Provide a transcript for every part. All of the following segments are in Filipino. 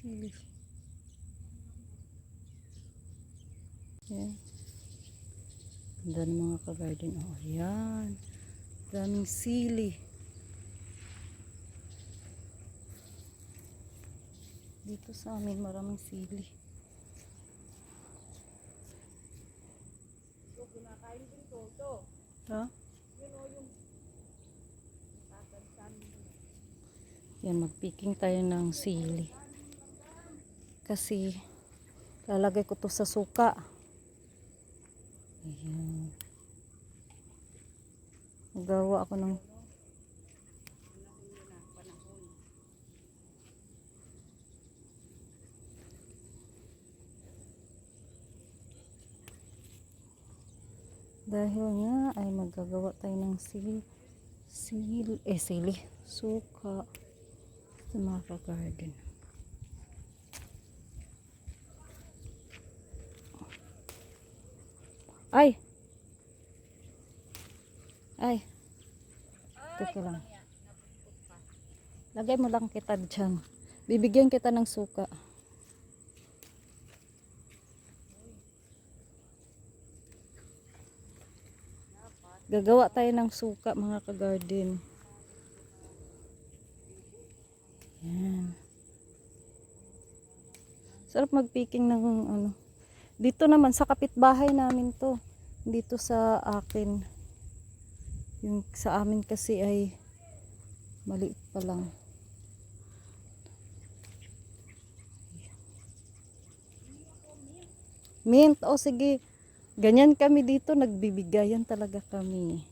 sili. Yan. Ganda ng mga ka-garden. Oh, ayan. Daming sili. Dito sa amin maraming sili. Ha? Yan, magpicking tayo ng sili. Kasi, lalagay ko to sa suka. Ayan. Magawa ako ng Dahil nga ay magagawa tayo ng sili, sili, eh sili, suka sa mga ka-garden. Ay! Ay! Teka lang. Lagay mo lang kita dyan. Bibigyan kita ng suka. Gagawa tayo ng suka mga ka-garden. Yan. Sarap magpicking ng ano. Dito naman sa kapitbahay namin to. Dito sa akin. Yung sa amin kasi ay maliit pa lang. Mint, o sige. Ganyan kami dito, nagbibigayan talaga kami.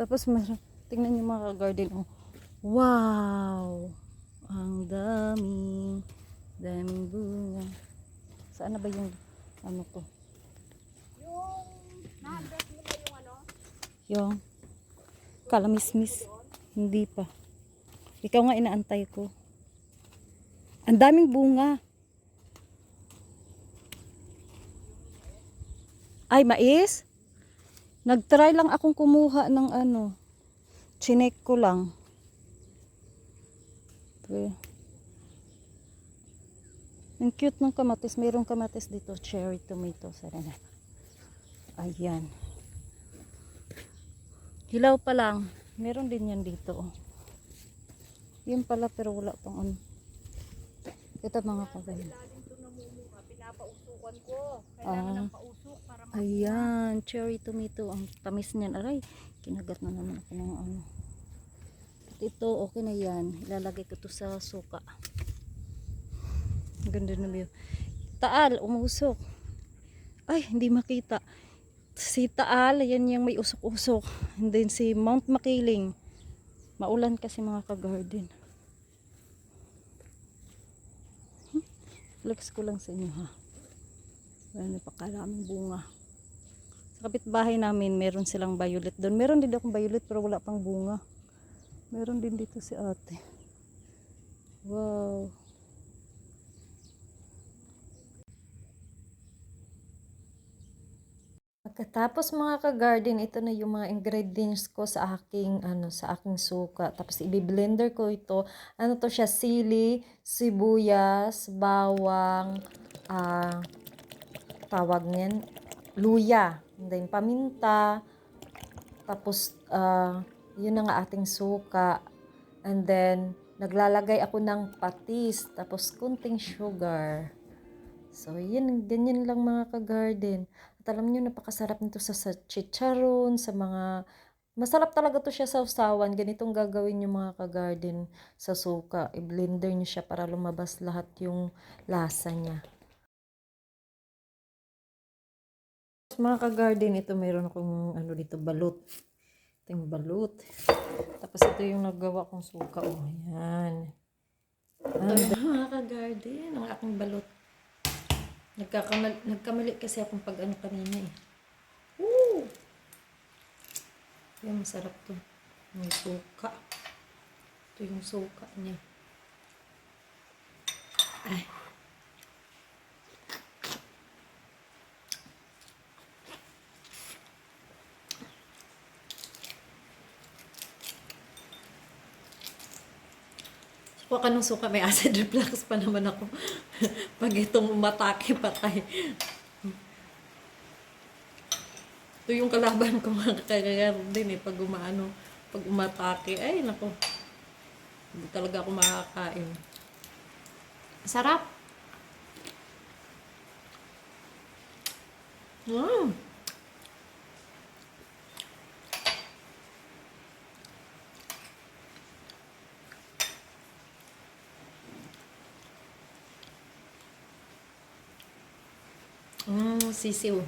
Tapos meron, tingnan niyo mga garden oh. Wow! Ang daming, daming bunga. Saan na ba yung, ano to? Yung na-dress mo na yung ano? Yung kalamismis. Hindi pa. Ikaw nga inaantay ko. Ang daming bunga. Ay, mais? Nagtry lang akong kumuha ng ano. Chinek ko lang. Ito. Ang cute ng kamatis. Mayroong kamatis dito. Cherry tomato. Sarana. Ayan. Hilaw pa lang. Meron din yan dito. oh. Yun pala pero wala pang ano. Ito mga kagayon. Pinapausukan ko. Ah. Kailangan ng pausok para ma- Ayan, cherry tomato. Ang tamis niyan. Aray, kinagat na naman ako ng ano. At ito, okay na yan. Ilalagay ko to sa suka. Ganda na view. Taal, umusok. Ay, hindi makita. Si Taal, yan yung may usok-usok. And then si Mount Makiling. Maulan kasi mga ka-garden. Hmm, Flex ko lang sa inyo ha. Wala pa kalaming bunga. Sa kapitbahay namin, meron silang violet doon. Meron din akong violet pero wala pang bunga. Meron din dito si ate. Wow. Pagkatapos mga ka-garden, ito na yung mga ingredients ko sa aking ano sa aking suka. Tapos i-blender ko ito. Ano to siya? Sili, sibuyas, bawang, ah tawag niyan, luya, and then paminta, tapos ah, yun na nga ating suka, and then naglalagay ako ng patis, tapos kunting sugar. So, yun, ganyan lang mga ka-garden. At alam nyo, napakasarap nito sa, sa chicharon, sa mga, masarap talaga to siya sa usawan. Ganitong gagawin yung mga ka-garden sa suka. I-blender nyo siya para lumabas lahat yung lasa niya. Mga ka-garden, ito mayroon akong ano dito, balut. Ito yung balut. Tapos ito yung nagawa kong suka. Oh, ayan. Ito mga ka-garden, ang aking balut. Nagkakamali, nagkamali kasi akong pag ano kanina eh. Woo! Yan, masarap to. May suka. Ito yung suka niya. Ay. Kuha ka ng suka, may acid reflux pa naman ako. Pag itong umatake, patay. Ito yung kalaban ko mga din eh. Pag umaano, pag umatake, ay nako. Hindi talaga ako makakain. Sarap. Mm. Mm, sisiw.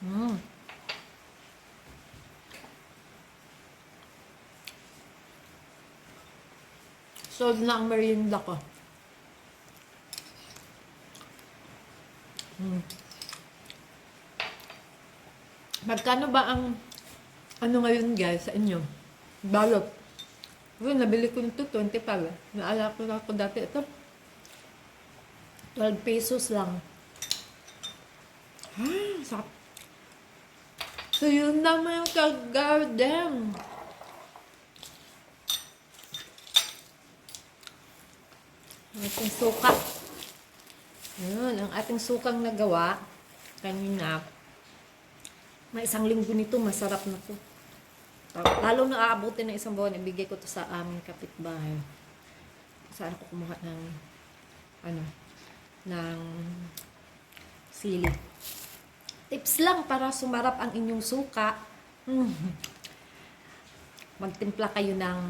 Mm. Solve na ang merienda ko. Mm. Magkano ba ang ano ngayon guys sa inyo? Balot. Well, nabili ko nito 25. eh. Naalala ko na ako dati ito. 12 pesos lang. Ah, sarap. So, yun naman yung kag-garden. Ating suka. Yun, ang ating sukang nagawa kanina. May isang linggo nito, masarap na to. Lalo na aabutin ng isang buwan, ibigay ko to sa aming kapitbahay. Saan ako kumuha ng, ano, ng sili. Tips lang para sumarap ang inyong suka. Mm. Magtimpla kayo ng,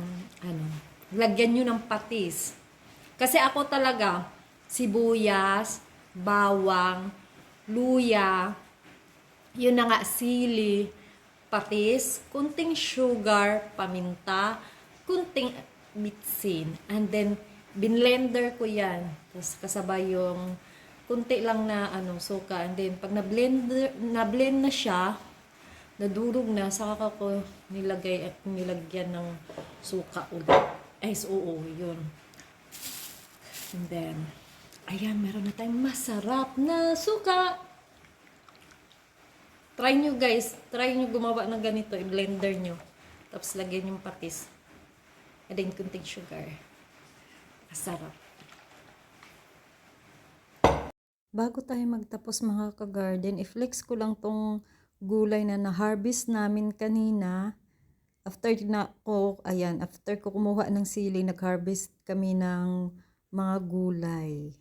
ano, lagyan nyo ng patis. Kasi ako talaga, sibuyas, bawang, luya, yun na nga, sili, patis, kunting sugar, paminta, kunting bitsin. And then, binlender ko yan. Tapos kasabay yung kunti lang na ano, suka. And then, pag na-blend, na-blend na siya, nadurog na, saka ko nilagay at nilagyan ng suka ulit. Ay, oo, yun. And then, ayan, meron na tayong masarap na suka. Try nyo guys, try nyo gumawa ng ganito, i-blender nyo. Tapos lagyan yung patis. And then kunting sugar. Masarap. Bago tayo magtapos mga ka-garden, i-flex ko lang tong gulay na na-harvest namin kanina. After na ko, ayan, after ko kumuha ng sili, nag-harvest kami ng mga gulay.